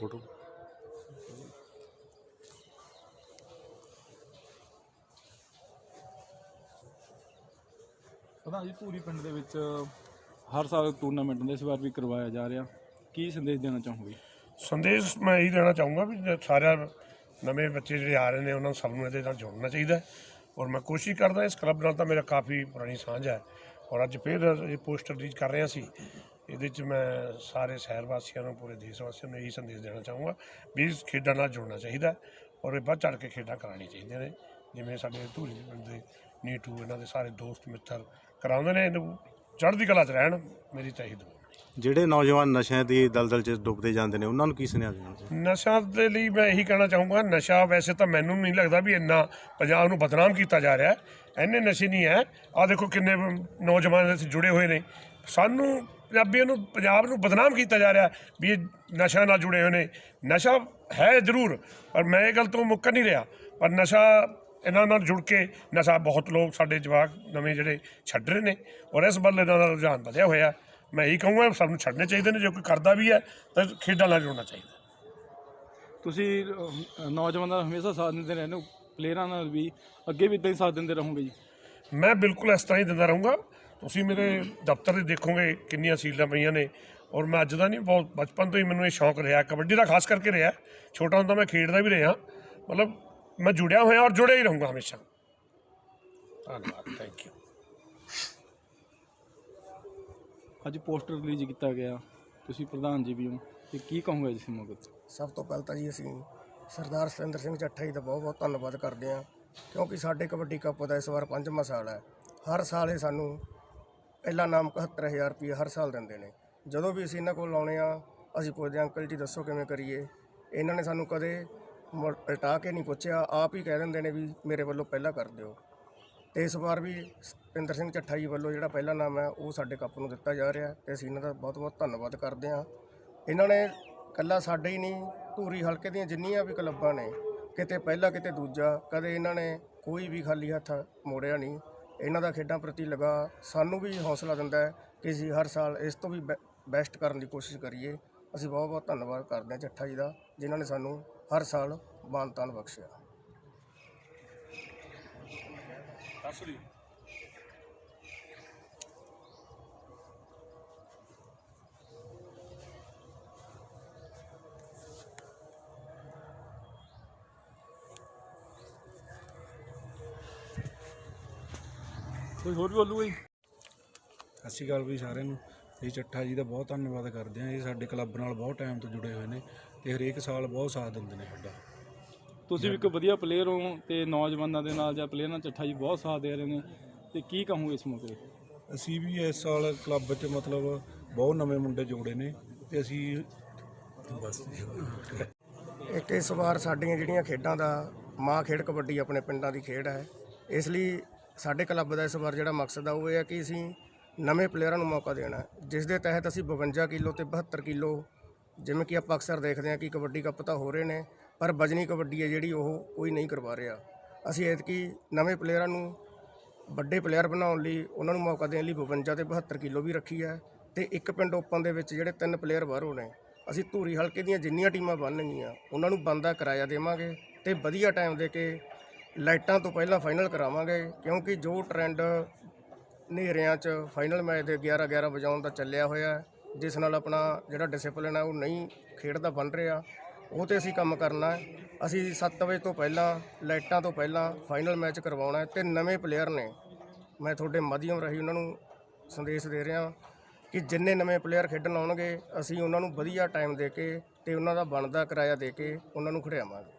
Photo. ਪ੍ਰਧਾਨ ਜੀ ਧੂਰੀ ਪਿੰਡ ਦੇ ਵਿੱਚ ਹਰ ਸਾਲ ਟੂਰਨਾਮੈਂਟ ਹੁੰਦੇ ਇਸ ਵਾਰ ਵੀ ਕਰਵਾਇਆ ਜਾ ਰਿਹਾ। ਕੀ ਸੰਦੇਸ਼ ਦੇਣਾ ਚਾਹੋਗੇ? ਸੰਦੇਸ਼ ਮੈਂ ਇਹੀ ਦੇਣਾ ਚਾਹੂੰਗਾ ਵੀ ਸਾਰਿਆਂ ਨਵੇਂ ਬੱਚੇ ਜਿਹੜੇ ਆ ਰਹੇ ਨੇ ਉਹਨਾਂ ਨੂੰ ਸਭ ਨੂੰ ਇਹਦੇ ਨਾਲ ਜੁੜਨਾ ਚਾਹੀਦਾ ਹੈ। ਔਰ ਮੈਂ ਕੋਸ਼ਿਸ਼ ਕਰਦਾ ਇਸ ਕਲੱਬ ਨਾਲ ਤਾਂ ਮੇਰਾ ਕਾਫੀ ਪੁਰਾਣੀ ਸਾਂਝ ਹੈ। ਔਰ ਅੱਜ ਫਿਰ ਇਹ ਪੋਸਟਰ ਰਿਲੀਜ਼ ਕਰ ਰਹੇ ਸੀ ਇਹਦੇ 'ਚ ਮੈਂ ਸਾਰੇ ਸ਼ਹਿਰ ਵਾਸੀਆਂ ਨੂੰ ਪੂਰੇ ਦੇਸ਼ ਵਾਸੀਆਂ ਨੂੰ ਇਹੀ ਸੰਦੇਸ਼ ਦੇਣਾ ਚਾਹੂੰਗਾ ਵੀ ਇਸ ਖੇਡਾਂ ਨਾਲ ਜੁੜਨਾ ਚਾਹੀਦਾ ਔਰ ਇਹ ਵੱਧ ਚੜ ਕੇ ਖੇਡਾਂ ਕਰਾਉਣੀਆਂ ਚਾਹੀਦੀਆਂ ਨੇ। ਜਿਵੇਂ ਸਾਡੇ ਧੂਰੀ ਦੇ ਨੀਟੂ ਇਹਨਾਂ ਦੇ ਸਾਰੇ ਦੋਸਤ ਮਿੱਤਰ ਕਰਾਉਂਦੇ ਨੇ ਇਹਨੂੰ ਚੜ੍ਹਦੀ ਕਲਾ 'ਚ ਰਹਿਣ ਮੇਰੀ ਦੁਆ ਜਿਹੜੇ ਨੌਜਵਾਨ ਨਸ਼ਿਆਂ ਦੀ ਦਲਦਲ 'ਚ ਡੁੱਬਦੇ ਜਾਂਦੇ ਨੇ ਉਹਨਾਂ ਨੂੰ ਕੀ ਸੁਨੇਹਾ ਦੇਣਾ ਚਾਹੁੰਦੇ? ਨਸ਼ਾ ਦੇ ਲਈ ਮੈਂ ਇਹੀ ਕਹਿਣਾ ਚਾਹੂੰਗਾ ਨਸ਼ਾ ਵੈਸੇ ਤਾਂ ਮੈਨੂੰ ਨਹੀਂ ਲੱਗਦਾ ਵੀ ਇੰਨਾ ਪੰਜਾਬ ਨੂੰ ਬਦਨਾਮ ਕੀਤਾ ਜਾ ਰਿਹਾ। ਹੈ ਇੰਨੇ ਨਸ਼ੇ ਨਹੀਂ ਹੈ। ਆ ਦੇਖੋ ਕਿੰਨੇ ਨੌਜਵਾਨ ਇਸ ਜੁੜੇ ਹੋਏ ਨੇ। ਸਾਨੂੰ ਪੰਜਾਬੀਆਂ ਨੂੰ ਪੰਜਾਬ ਨੂੰ ਬਦਨਾਮ ਕੀਤਾ ਜਾ ਰਿਹਾ ਵੀ ਇਹ ਨਸ਼ਾ ਨਾਲ ਜੁੜੇ ਹੋਏ ਨੇ। ਨਸ਼ਾ ਹੈ ਜ਼ਰੂਰ ਪਰ ਮੈਂ ਇਹ ਗੱਲ ਤੋਂ ਮੁੱਕਰ ਨਹੀਂ ਰਿਹਾ। ਪਰ ਨਸ਼ਾ ਇਹਨਾਂ ਨਾਲ ਜੁੜ ਕੇ ਨਸ਼ਾ ਬਹੁਤ ਲੋਕ ਸਾਡੇ ਜਵਾਕ ਨਵੇਂ ਜਿਹੜੇ ਛੱਡ ਰਹੇ ਨੇ ਔਰ ਇਸ ਵੱਲ ਇਹਨਾਂ ਦਾ ਰੁਝਾਨ ਵਧਿਆ ਹੋਇਆ। ਮੈਂ ਇਹੀ ਕਹੂੰਗਾ ਸਭ ਨੂੰ ਛੱਡਣੇ ਚਾਹੀਦੇ ਨੇ ਜੇ ਕੋਈ ਕਰਦਾ ਵੀ ਹੈ ਤਾਂ ਖੇਡਾਂ ਨਾਲ ਜੁੜਨਾ ਚਾਹੀਦਾ। ਤੁਸੀਂ ਨੌਜਵਾਨਾਂ ਦਾ ਹਮੇਸ਼ਾ ਸਾਥ ਦਿੰਦੇ ਰਹਿੰਦੇ ਹੋ ਪਲੇਅਰਾਂ ਨਾਲ ਵੀ ਅੱਗੇ ਵੀ ਇਦਾਂ ਹੀ ਸਾਥ ਦਿੰਦੇ ਰਹੋਗੇ ਜੀ? ਮੈਂ ਬਿਲਕੁਲ ਇਸ ਤਰ੍ਹਾਂ ਹੀ ਦਿੰਦਾ ਰਹੂੰਗਾ। ਤੁਸੀਂ ਮੇਰੇ ਦਫ਼ਤਰ ਦੇ ਦੇਖੋਗੇ ਕਿੰਨੀਆਂ ਸੀਲਾਂ ਪਈਆਂ ਨੇ ਔਰ ਮੈਂ ਅੱਜ ਦਾ ਨਹੀਂ ਬਹੁਤ ਬਚਪਨ ਤੋਂ ਹੀ ਮੈਨੂੰ ਇਹ ਸ਼ੌਂਕ ਰਿਹਾ ਕਬੱਡੀ ਦਾ ਖਾਸ ਕਰਕੇ ਰਿਹਾ। ਛੋਟਾ ਹੁੰਦਾ ਮੈਂ ਖੇਡਦਾ ਵੀ ਰਿਹਾ ਮਤਲਬ ਮੈਂ ਜੁੜਿਆ ਹੋਇਆ ਔਰ ਜੁੜਿਆ ਹੀ ਰਹੂੰਗਾ ਹਮੇਸ਼ਾ। ਧੰਨਵਾਦ ਥੈਂਕ ਯੂ ਅੱਜ ਪੋਸਟਰ ਰਿਲੀਜ਼ ਕੀਤਾ ਗਿਆ ਤੁਸੀਂ ਪ੍ਰਧਾਨ ਜੀ ਵੀ ਹੋ ਤੇ ਕੀ ਕਹੋਗੇ ਇਸ ਮੌਕੇ ਤੇ? ਸਭ ਤੋਂ ਪਹਿਲਾਂ ਤਾਂ ਜੀ ਅਸੀਂ ਸਰਦਾਰ ਸਤਿੰਦਰ ਸਿੰਘ ਚੱਠਾ ਜੀ ਦਾ ਬਹੁਤ ਬਹੁਤ ਧੰਨਵਾਦ ਕਰਦੇ ਹਾਂ ਕਿਉਂਕਿ ਸਾਡੇ ਕਬੱਡੀ ਕੱਪ ਦਾ ਇਸ ਵਾਰ ਪੰਜਵਾਂ ਸਾਲ ਹੈ। ਹਰ ਸਾਲ ਇਹ ਸਾਨੂੰ ਪਹਿਲਾ ਨਾਮ 71000 ਰੁਪਏ ਹਰ ਸਾਲ ਦਿੰਦੇ ਨੇ। ਜਦੋਂ ਵੀ ਅਸੀਂ ਇਹਨਾਂ ਕੋਲ ਆਉਣੇ ਆ, ਅਸੀਂ ਪੁੱਛਦੇ ਹਾਂ, ਅੰਕਲ ਜੀ, ਦੱਸੋ ਕਿਵੇਂ ਕਰੀਏ? ਇਹਨਾਂ ਨੇ ਸਾਨੂੰ ਕਦੇ ਮੁੜ ਉਲਟਾ ਕੇ ਨਹੀਂ ਪੁੱਛਿਆ। ਆਪ ਹੀ ਕਹਿ ਦਿੰਦੇ ਨੇ ਵੀ ਮੇਰੇ ਵੱਲੋਂ ਪਹਿਲਾਂ ਕਰ ਦਿਓ। ਤੇ ਇਸ ਵਾਰ ਵੀ ਸਤਿੰਦਰ ਸਿੰਘ ਚੱਠਾ ਜੀ ਵੱਲੋਂ ਜਿਹੜਾ ਪਹਿਲਾ ਨਾਮ ਹੈ, ਉਹ ਸਾਡੇ ਕੱਪ ਨੂੰ ਦਿੱਤਾ ਜਾ ਰਿਹਾ ਤੇ ਅਸੀਂ ਇਹਨਾਂ ਦਾ ਬਹੁਤ ਬਹੁਤ ਧੰਨਵਾਦ ਕਰਦੇ ਹਾਂ। ਇਹਨਾਂ ਨੇ ਕੱਲਾ ਸਾਡੇ ਹੀ ਨਹੀਂ, ਧੂਰੀ ਹਲਕੇ ਦੀਆਂ ਜਿੰਨੀਆਂ ਵੀ ਕਲੱਬਾਂ ਨੇ, ਕਿਤੇ ਪਹਿਲਾ, ਕਿਤੇ ਦੂਜਾ, ਕਦੇ ਇਹਨਾਂ ਨੇ ਕੋਈ ਵੀ ਖਾਲੀ ਹੱਥ ਮੋੜਿਆ ਨਹੀਂ। ਇਹਨਾਂ ਦਾ ਖੇਡਾਂ ਪ੍ਰਤੀ ਲਗਾ ਸਾਨੂੰ ਵੀ ਹੌਸਲਾ ਦਿੰਦਾ ਹੈ ਕਿ ਅਸੀਂ ਹਰ ਸਾਲ ਇਸ ਤੋਂ ਵੀ ਬੈ, ਬੈਸਟ ਕਰਨ ਦੀ ਕੋਸ਼ਿਸ਼ ਕਰੀਏ। ਅਸੀਂ ਬਹੁਤ ਬਹੁਤ ਧੰਨਵਾਦ ਕਰਦੇ ਹਾਂ ਚੱਠਾ ਜੀ ਦਾ, ਜਿਨ੍ਹਾਂ ਨੇ ਸਾਨੂੰ ਹਰ ਸਾਲ ਮਾਨਤਾਨ ਬਖਸ਼ਿਆ। ਕੋਈ ਹੋਰ ਵੀ ਬੋਲੂਗਾ ਜੀ ਸਤਿ ਸ਼੍ਰੀ ਅਕਾਲ ਵੀ ਸਾਰਿਆਂ ਨੂੰ। ਇਹ ਚੱਠਾ ਜੀ ਦਾ ਬਹੁਤ ਧੰਨਵਾਦ ਕਰਦੇ ਹਾਂ। ਇਹ ਸਾਡੇ ਕਲੱਬ ਨਾਲ ਬਹੁਤ ਟਾਈਮ ਤੋਂ ਜੁੜੇ ਹੋਏ ਨੇ ਤੇ ਹਰੇਕ ਸਾਲ ਬਹੁਤ ਸਾਥ ਦਿੰਦੇ ਨੇ ਸਾਡਾ। ਤੁਸੀਂ ਵੀ ਇੱਕ ਵਧੀਆ ਪਲੇਅਰ ਹੋ ਤੇ ਨੌਜਵਾਨਾਂ ਦੇ ਨਾਲ ਜਾਂ ਪਲੇਅਰਾਂ ਚੱਠਾ ਜੀ ਬਹੁਤ ਸਾਥ ਦੇ ਰਹੇ ਨੇ। ਤੇ ਕੀ ਕਹੋਗੇ ਇਸ ਮੌਕੇ? ਤੇ ਅਸੀਂ ਵੀ ਇਸ ਸਾਲ ਕਲੱਬ 'ਚ ਮਤਲਬ ਬਹੁਤ ਨਵੇਂ ਮੁੰਡੇ ਜੋੜੇ ਨੇ ਤੇ ਅਸੀਂ ਬਸ ਇੱਕ ਇਸ ਵਾਰ ਸਾਡੀਆਂ ਜਿਹੜੀਆਂ ਖੇਡਾਂ ਦਾ ਮਾਂ ਖੇਡ ਕਬੱਡੀ ਆਪਣੇ ਪਿੰਡਾਂ ਦੀ ਖੇਡ ਹੈ। ਇਸ ਲਈ ਸਾਡੇ ਕਲੱਬ ਦਾ ਇਸ ਵਾਰ ਜਿਹੜਾ ਮਕਸਦ ਆ ਉਹ ਇਹ ਹੈ ਕਿ ਅਸੀਂ ਨਵੇਂ ਪਲੇਅਰਾਂ ਨੂੰ ਮੌਕਾ ਦੇਣਾ ਹੈ, ਜਿਸ ਦੇ ਤਹਿਤ ਅਸੀਂ 52 ਕਿਲੋ ਤੇ 72 ਕਿਲੋ ਜਿਵੇਂ ਕਿ ਆਪਾਂ ਅਕਸਰ ਦੇਖਦੇ ਹਾਂ ਕਿ ਕਬੱਡੀ ਕੱਪ ਤਾਂ ਹੋ ਰਹੇ ਨੇ ਪਰ ਵਜਨੀ ਕਬੱਡੀ ਹੈ ਜਿਹੜੀ ਉਹ ਕੋਈ ਨਹੀਂ ਕਰਵਾ ਰਿਹਾ। ਅਸੀਂ ਐਤਕੀ ਨਵੇਂ ਪਲੇਅਰਾਂ ਨੂੰ ਵੱਡੇ ਪਲੇਅਰ ਬਣਾਉਣ ਲਈ ਉਹਨਾਂ ਨੂੰ ਮੌਕਾ ਦੇਣ ਲਈ 52 ਤੇ 72 ਕਿਲੋ ਵੀ ਰੱਖੀ ਹੈ ਤੇ ਇੱਕ ਪਿੰਡ ਓਪਨ ਦੇ ਵਿੱਚ ਜਿਹੜੇ ਤਿੰਨ ਪਲੇਅਰ ਬਾਹਰੋਂ ਨੇ ਅਸੀਂ ਧੂਰੀ ਹਲਕੇ ਦੀਆਂ ਜਿੰਨੀਆਂ ਟੀਮਾਂ ਬਣਨਗੀਆਂ ਉਹਨਾਂ ਨੂੰ ਬੰਦਾ ਕਿਰਾਇਆ ਦੇਵਾਂਗੇ ਤੇ ਵਧੀਆ ਟਾਈਮ ਦੇ ਕੇ ਲਾਈਟਾਂ ਤੋਂ ਪਹਿਲਾਂ ਫਾਈਨਲ ਕਰਾਵਾਂਗੇ, ਕਿਉਂਕਿ ਜੋ ਟ੍ਰੈਂਡ ਹਨੇਰਿਆਂ 'ਚ ਫਾਈਨਲ ਮੈਚ ਦੇ 11 11 ਵਜਾਉਣ ਦਾ ਚੱਲਿਆ ਹੋਇਆ ਜਿਸ ਨਾਲ ਆਪਣਾ ਜਿਹੜਾ ਡਿਸਪਲਿਨ ਹੈ ਉਹ ਨਹੀਂ ਖੇਡਦਾ ਬਣ ਰਿਹਾ। ਉਹ ਤੇ ਅਸੀਂ ਕੰਮ ਕਰਨਾ ਹੈ। ਅਸੀਂ 7 ਵਜੇ ਤੋਂ ਪਹਿਲਾਂ, ਲਾਈਟਾਂ ਤੋਂ ਪਹਿਲਾਂ ਫਾਈਨਲ ਮੈਚ ਕਰਵਾਉਣਾ ਹੈ ਤੇ ਨਵੇਂ ਪਲੇਅਰ ਨੇ, ਮੈਂ ਤੁਹਾਡੇ ਮਾਧਿਅਮ ਰਾਹੀਂ ਉਹਨਾਂ ਨੂੰ ਸੰਦੇਸ਼ ਦੇ ਰਿਹਾ ਕਿ ਜਿੰਨੇ ਨਵੇਂ ਪਲੇਅਰ ਖੇਡਣ ਆਉਣਗੇ, ਅਸੀਂ ਉਹਨਾਂ ਨੂੰ ਵਧੀਆ ਟਾਈਮ ਦੇ ਕੇ ਤੇ ਉਹਨਾਂ ਦਾ ਬਣਦਾ ਕਿਰਾਇਆ ਦੇ ਕੇ ਉਹਨਾਂ ਨੂੰ ਖਿਡਾਵਾਂਗੇ।